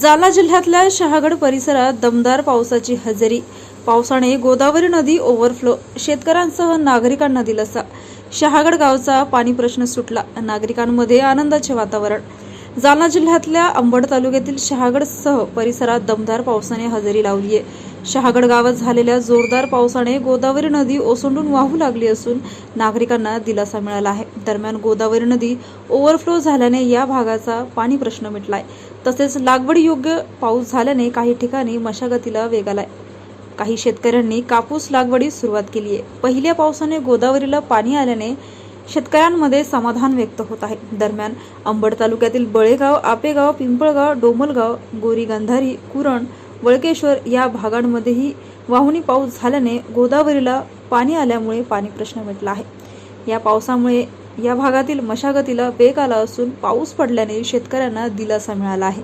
जालना जिल्ह्यातल्या शहागड परिसरात दमदार पावसाची हजेरी. पावसाने गोदावरी नदी ओव्हरफ्लो शेतकऱ्यांसह नागरिकांना दिलासा. शहागड गावचा पाणी प्रश्न सुटला. नागरिकांमध्ये आनंदाचे वातावरण. जालना जिल्ह्यातल्या अंबड तालुक्यातील शहागडसह परिसरात दमदार पावसाने हजेरी लावली आहे शहागड गावात झालेल्या जोरदार पावसाने गोदावरी नदी ओसंडून वाहू लागली असून नागरिकांना दिलासा मिळाला आहे. दरम्यान गोदावरी नदी ओव्हरफ्लो झाल्याने या भागाचा पाणी प्रश्न मिटलाय. तसेच लागवडीयोग्य पाऊस झाल्याने काही ठिकाणी मशागतीला वेग आलाय. काही शेतकऱ्यांनी कापूस लागवडीस सुरुवात केली आहे. पहिल्या पावसाने गोदावरीला पाणी आल्याने शेतकऱ्यांमध्ये समाधान व्यक्त होत आहे. दरम्यान अंबड तालुक्यातील बळेगाव आपेगाव पिंपळगाव डोमलगाव गोरी गंधारी कुरण वळकेश्वर या भागांमध्येही वाहुनी पाऊस झाल्याने गोदावरीला पाणी आल्यामुळे पाणी प्रश्न मिटला आहे. या पावसामुळे या भागातील मशागतीला वेग आला असून पाऊस पडल्याने शेतकऱ्यांना दिलासा मिळाला आहे.